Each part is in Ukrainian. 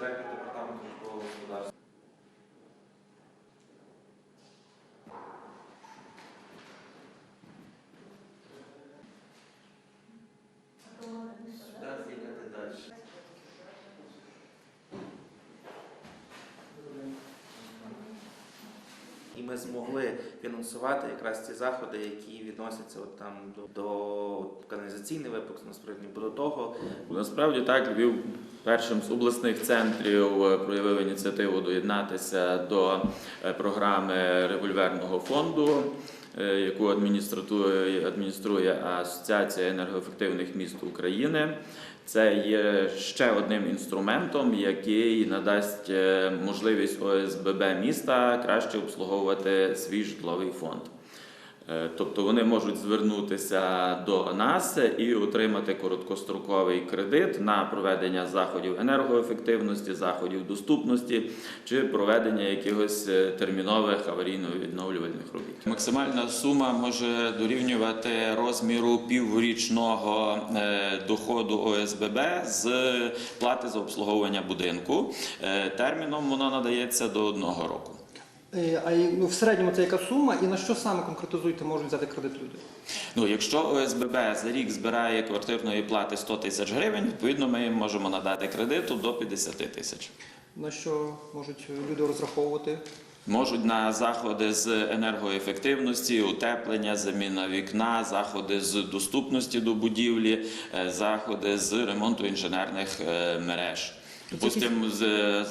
Директор департаменту житлового господарства. Ми змогли фінансувати якраз ці заходи, які відносяться от там до, до каналізаційний випуск, насправді, до того Насправді так, Львів першим з обласних центрів е, проявив ініціативу доєднатися до е, програми револьверного фонду, яку адмініструє, адмініструє Асоціація енергоефективних міст України. Це є ще одним інструментом, який надасть е, можливість ОСББ міста краще обслуговувати свій житловий фонд. Е, Тобто вони можуть звернутися до нас і отримати короткостроковий кредит на проведення заходів енергоефективності, заходів доступності чи проведення якихось е, термінових аварійно-відновлювальних робіт. Максимальна сума може дорівнювати розміру піврічного е, доходу ОСББ з плати за обслуговування будинку. Терміном воно надається до одного року. Е, А ну, в середньому це яка сума і на що саме конкретизуйте можуть взяти кредит люди? Ну, якщо ОСББ за рік збирає квартирної плати 100 тисяч гривень, відповідно ми їм можемо надати кредиту до 50 тисяч. На що можуть люди розраховувати? Можуть на заходи з енергоефективності, утеплення, заміна вікна, заходи з доступності до будівлі, е, заходи з ремонту інженерних е, мереж. Допустимо, з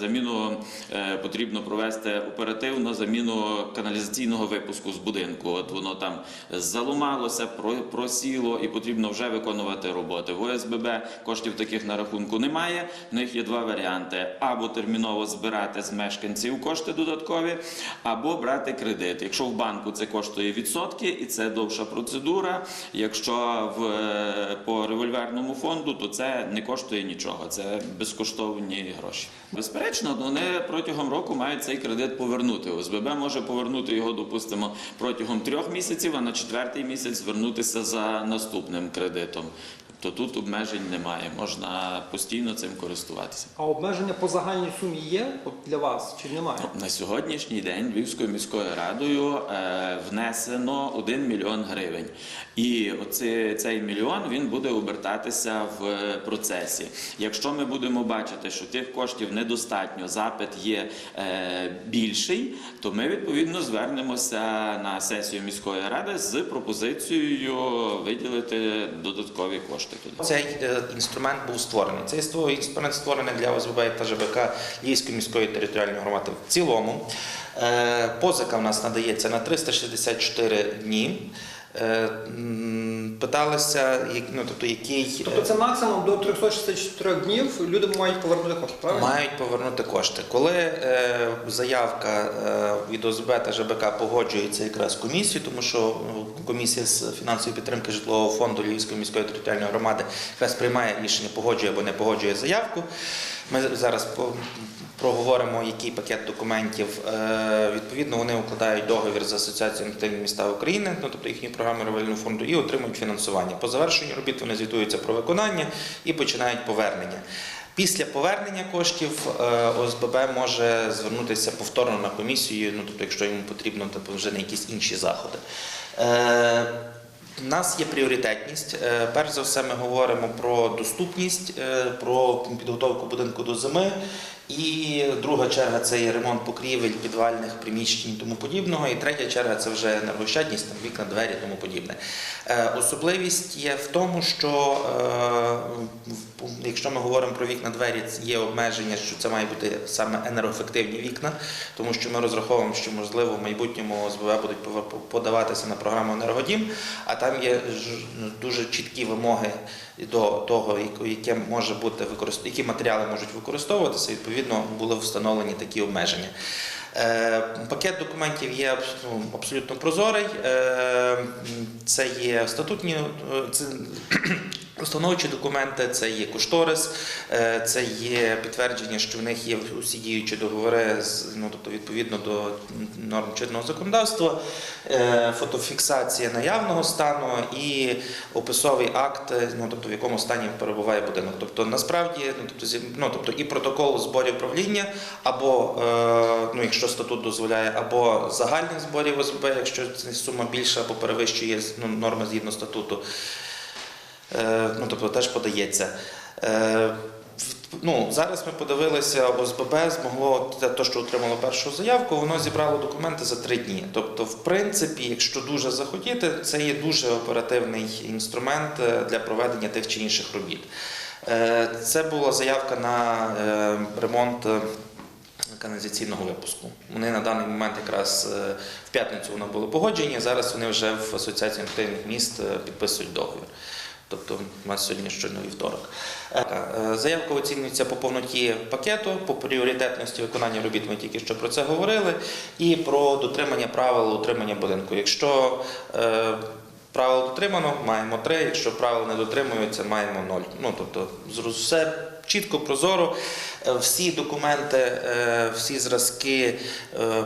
заміну е, потрібно провести оперативно заміну каналізаційного випуску з будинку. От воно там заломалося, про- просіло і потрібно вже виконувати роботи. В ОСББ коштів таких на рахунку немає. В них є два варіанти: або терміново збирати з мешканців кошти додаткові, або брати кредит. Якщо в банку це коштує відсотки, і це довша процедура. Якщо в е, по револьверному фонду, то це не коштує нічого. Це безкоштовні гроші. Безперечно, вони протягом року мають цей кредит повернути. ОСББ може повернути його, допустимо, протягом трьох місяців, а на четвертий місяць звернутися за наступним кредитом. Тобто тут обмежень немає, можна постійно цим користуватися. А обмеження по загальній сумі є от для вас чи немає? На сьогоднішній день Львівською міською радою е, внесено 1 мільйон гривень. І оце, цей мільйон він буде обертатися в е, процесі. Якщо ми будемо бачити, що тих коштів недостатньо, запит є е, більший, то ми відповідно звернемося на сесію міської ради з пропозицією виділити додаткові кошти туди. Цей е, інструмент був створений. Цей інструмент створений для ОСББ та ЖБК Львівської міської територіальної громади в цілому. Е, Позика в нас надається на 364 дні. Е, Питалися, як- ну, тобто, який Тобто це максимум до 364 днів люди мають повернути кошти, правильно? Мають повернути кошти. Коли е, заявка е, від ОСБ та ЖБК погоджується якраз комісією, тому що ну, комісія з фінансової підтримки житлового фонду Львівської міської територіальної громади якраз приймає рішення, погоджує або не погоджує заявку. Ми зараз проговоримо, який пакет документів. Е, Відповідно, вони укладають договір з Асоціацією інвестиційних міста України, ну тобто їхні програми револьного фонду, і отримують фінансування. По завершенню робіт вони звітуються про виконання і починають повернення. Після повернення коштів е, ОСББ може звернутися повторно на комісію, ну тобто, якщо йому потрібно, то вже на якісь інші заходи. У нас є пріоритетність. Е, Перш за все, ми говоримо про доступність, е, про підготовку будинку до зими. І друга черга це є ремонт покрівель, підвальних приміщень і тому подібного. І третя черга це вже енергощадність, там вікна, двері і тому подібне. Е, Особливість є в тому, що е, якщо ми говоримо про вікна, двері, є обмеження, що це має бути саме енергоефективні вікна, тому що ми розраховуємо, що можливо в майбутньому ОСББ будуть подаватися на програму енергодім, а там є дуже чіткі вимоги до того, яке може бути які матеріали можуть використовуватися. Відповідно, були встановлені такі обмеження. Е, Пакет документів є ну, абсолютно прозорий. Е, Це є статутні, е, це Установчі документи це є кошторис, е, це є підтвердження, що в них є усі діючі договори, ну, тобто відповідно до норм чинного законодавства, е, фотофіксація наявного стану і описовий акт, е, ну, тобто в якому стані перебуває будинок. Тобто насправді, ну, тобто, ну, тобто і протокол зборів правління, або, ну, якщо статут дозволяє, або загальних зборів ОСБ, якщо сума більша або перевищує ну, норми згідно статуту. Е, ну, тобто теж подається. Е, Ну, зараз ми подивилися, ОСББ змогло те, що отримало першу заявку, воно зібрало документи за три дні. Тобто, в принципі, якщо дуже захотіти, це є дуже оперативний інструмент е, для проведення тих чи інших робіт. Це була заявка на ремонт каналізаційного випуску. Вони на даний момент якраз в п'ятницю воно було погоджені. Зараз вони вже в Асоціації активних міст підписують договір. Тобто у нас сьогодні щойно вівторок. Е, е, Заявка оцінюється по повноті пакету, по пріоритетності виконання робіт. Ми тільки що про це говорили, і про дотримання правил утримання будинку. Якщо е, правило дотримано, маємо три. Якщо правил не дотримуються, маємо ноль. Ну тобто все чітко, прозоро. Всі документи, всі зразки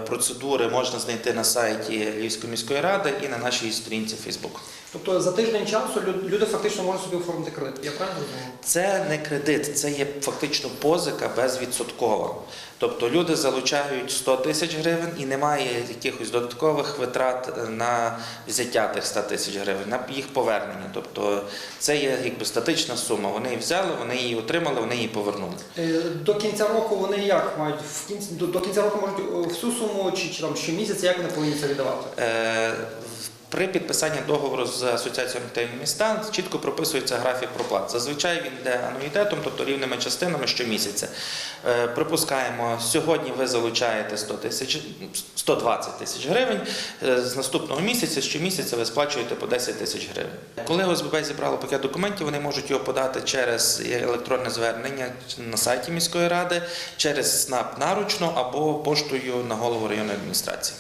процедури можна знайти на сайті Львівської міської ради і на нашій сторінці Facebook. Тобто за тиждень часу люди фактично можуть собі оформити кредит. Я правильно розумію? Це не кредит, це є фактично позика безвідсоткова. Тобто люди залучають 100 тисяч гривень і немає якихось додаткових витрат е, на взяття тих 100 тисяч гривень, на їх повернення. Тобто це є якби статична сума. Вони її взяли, вони її отримали, вони її повернули. Е, До кінця року вони як мають в кінці до, до кінця року можуть е, всю суму чи, чи там щомісяця, як вони повинні це віддавати? Е, При підписанні договору з асоціацією активних міста чітко прописується графік проплат. Зазвичай він йде ануїтетом, тобто рівними частинами щомісяця. Е, Припускаємо, сьогодні ви залучаєте 100 тисяч 120 тисяч гривень. е, З наступного місяця, щомісяця ви сплачуєте по 10 тисяч гривень. Коли ОСББ зібрало пакет документів, вони можуть його подати через електронне звернення на сайті міської ради, через СНАП наручно або поштою на голову районної адміністрації.